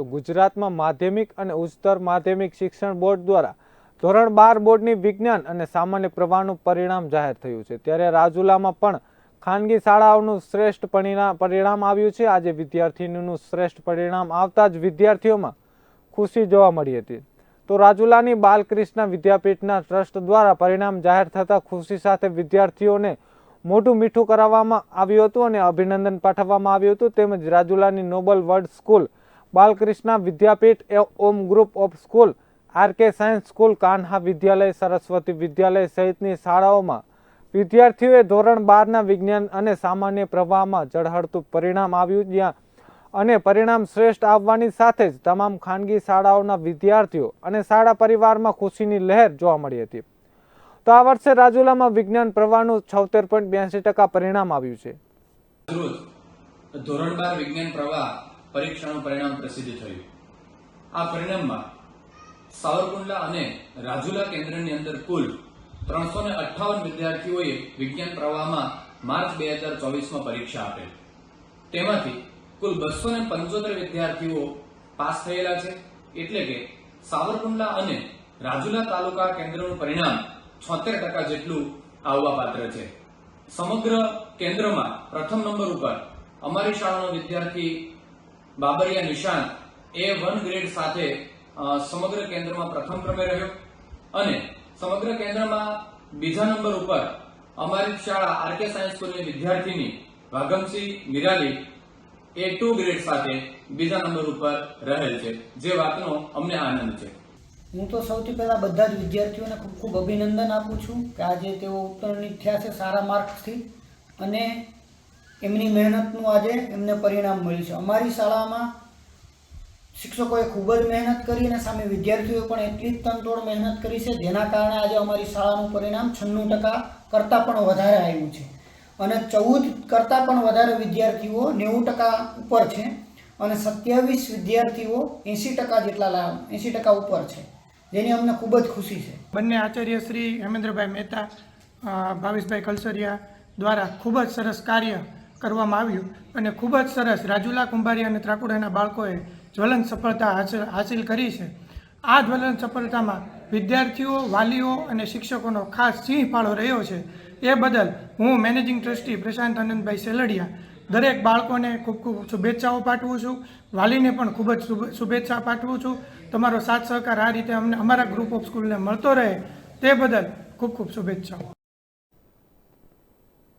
તો ગુજરાતમાં માધ્યમિક અને ઉચ્ચતર માધ્યમિક શિક્ષણ બોર્ડ દ્વારા ધોરણ બાર બોર્ડની વિજ્ઞાન અને સામાન્ય પ્રવાહનું પરિણામ જાહેર થયું છે. ત્યારે રાજુલામાં પણ ખાનગી શાળાઓનું શ્રેષ્ઠ પરિણામ પરિણામ આવ્યું છે. આજે વિદ્યાર્થીનું શ્રેષ્ઠ પરિણામ આવતા જ વિદ્યાર્થીઓમાં ખુશી જોવા મળી હતી. તો રાજુલાની બાલકૃષ્ણ વિદ્યાપીઠના ટ્રસ્ટ દ્વારા પરિણામ જાહેર થતાં ખુશી સાથે વિદ્યાર્થીઓને મોટું મીઠું કરાવવામાં આવ્યું હતું અને અભિનંદન પાઠવવામાં આવ્યું હતું. તેમજ રાજુલાની noble world school Balkrishna Vidyapeeth A Om group of school R K science school, Kanha Vidyalaya, Saraswati Vidyalaya સહિતની શાળાઓમાં વિદ્યાર્થીઓએ ધોરણ બારના વિજ્ઞાન અને સામાન્ય પ્રવાહમાં ઝળહળતું પરિણામ આવ્યું જ્યાં અને પરિણામ શ્રેષ્ઠ આવવાની સાથે જ તમામ ખાનગી શાળાઓના વિદ્યાર્થીઓ અને શાળા પરિવારમાં ખુશીની લહેર જોવા મળી હતી. તો આ વર્ષે રાજુલામાં વિજ્ઞાન પ્રવાહનું છોતેર પોઈન્ટ બ્યાસી ટકા પરિણામ આવ્યું છે. ધોરણ બાર વિજ્ઞાન પ્રવાહ પરીક્ષાનું પરિણામ પ્રસિદ્ધ થયું. આ પરિણામમાં સાવરકુંડલા અને રાજુલા કેન્દ્રની અંદર કુલ ત્રણસો ને અઠ્ઠાવન વિદ્યાર્થીઓએ વિજ્ઞાન પ્રવાહમાં માર્ચ બે હજાર ચોવીસમાં પરીક્ષા આપેલ. તેમાંથી કુલ બસો ને પંચોતેર વિદ્યાર્થીઓ પાસ થયેલા છે. એટલે કે સાવરકુંડલા અને રાજુલા તાલુકા કેન્દ્રનું પરિણામ છોતેર ટકા જેટલું આવવા પાત્ર છે. સમગ્ર કેન્દ્રમાં પ્રથમ નંબર ઉપર અમારી શાળાનો વિદ્યાર્થી બાબરિયા નિશાન એ વન ગ્રેડ સાથે સમગ્ર કેન્દ્રમાં પ્રથમ ક્રમે રહ્યો. અને સમગ્ર કેન્દ્રમાં બીજા નંબર ઉપર અમારી શાળા આરકે સાયન્સ સ્કૂલની વિદ્યાર્થીની Vaghamsinh Nirali A two grade સાથે બીજા નંબર ઉપર રહેલ છે. જે વાતનો અમને આનંદ છે. હું તો સૌથી પહેલા બધા જ વિદ્યાર્થીઓને ખૂબ ખૂબ અભિનંદન આપું છું કે આજે તેઓ ઉત્તરની થયા છે સારા માર્ક્સથી. અને એમની મહેનતનું આજે એમને પરિણામ મળ્યું છે. અમારી શાળામાં શિક્ષકોએ ખૂબ જ મહેનત કરી અને સામે વિદ્યાર્થીઓએ પણ એટલી જ તનતોડ મહેનત કરી છે, જેના કારણે આજે અમારી શાળાનું પરિણામ છન્નું ટકા કરતાં પણ વધારે આવ્યું છે. અને ચૌદ કરતાં પણ વધારે વિદ્યાર્થીઓ નેવું ટકા ઉપર છે અને સત્યાવીસ વિદ્યાર્થીઓ એંસી ટકા જેટલા એંસી ટકા ઉપર છે, જેની અમને ખૂબ જ ખુશી છે. બંને આચાર્ય શ્રી હેમેન્દ્રભાઈ મહેતા ભાવેશભાઈ કલસરિયા દ્વારા ખૂબ જ સરસ કાર્ય કરવામાં આવ્યું અને ખૂબ જ સરસ રાજુલા કુંભારી અને ત્રાકુડાના બાળકોએ જ્વલંત સફળતા હાંસલ હાંસિલ કરી છે. આ જ્વલંત સફળતામાં વિદ્યાર્થીઓ, વાલીઓ અને શિક્ષકોનો ખાસ સિંહ ફાળો રહ્યો છે. એ બદલ હું મેનેજિંગ ટ્રસ્ટી પ્રશાંત આનંદભાઈ સેલડિયા દરેક બાળકોને ખૂબ ખૂબ શુભેચ્છાઓ પાઠવું છું. વાલીને પણ ખૂબ જ શુભેચ્છા પાઠવું છું. તમારો સાથ સહકાર આ રીતે અમને અમારા ગ્રુપ ઓફ સ્કૂલને મળતો રહે તે બદલ ખૂબ ખૂબ શુભેચ્છાઓ.